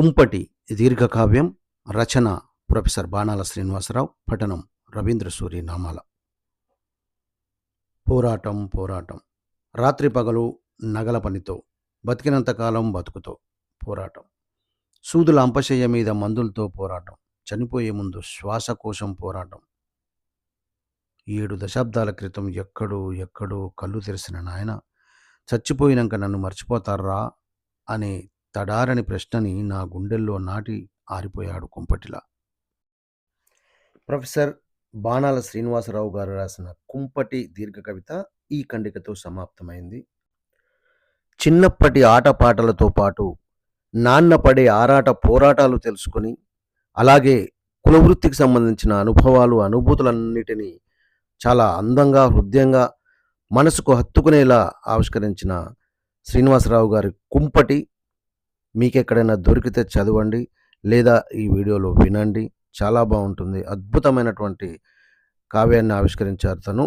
కుంపటి దీర్ఘకావ్యం రచన ప్రొఫెసర్ బాణాల శ్రీనివాసరావు పఠనం రవీంద్ర సూరి నామాల పోరాటం పోరాటం. రాత్రి పగలు నగల పనితో బతికినంతకాలం బతుకుతో పోరాటం. సూదుల అంపశయ్య మీద మందులతో పోరాటం. చనిపోయే ముందు శ్వాసకోశం పోరాటం. ఏడు దశాబ్దాల క్రితం ఎక్కడో ఎక్కడో కళ్ళు తెరిసిన నాయన చచ్చిపోయినాక నన్ను మర్చిపోతారా అనే తడారని ప్రశ్నని నా గుండెల్లో నాటి ఆరిపోయాడు కుంపటిలా. ప్రొఫెసర్ బాణాల శ్రీనివాసరావు గారు రాసిన కుంపటి దీర్ఘ కవిత ఈ ఖండికతో సమాప్తమైంది. చిన్నప్పటి ఆటపాటలతో పాటు నాన్న పడే ఆరాట పోరాటాలు తెలుసుకొని అలాగే కులవృత్తికి సంబంధించిన అనుభవాలు అనుభూతులన్నిటినీ చాలా అందంగా హృదయంగా మనసుకు హత్తుకునేలా ఆవిష్కరించిన శ్రీనివాసరావు గారి కుంపటి మీకు ఎక్కడైనా దొరికితే చదవండి లేదా ఈ వీడియోలో వినండి. చాలా బాగుంటుంది. అద్భుతమైనటువంటి కావ్యాన్ని ఆవిష్కరించారు తను.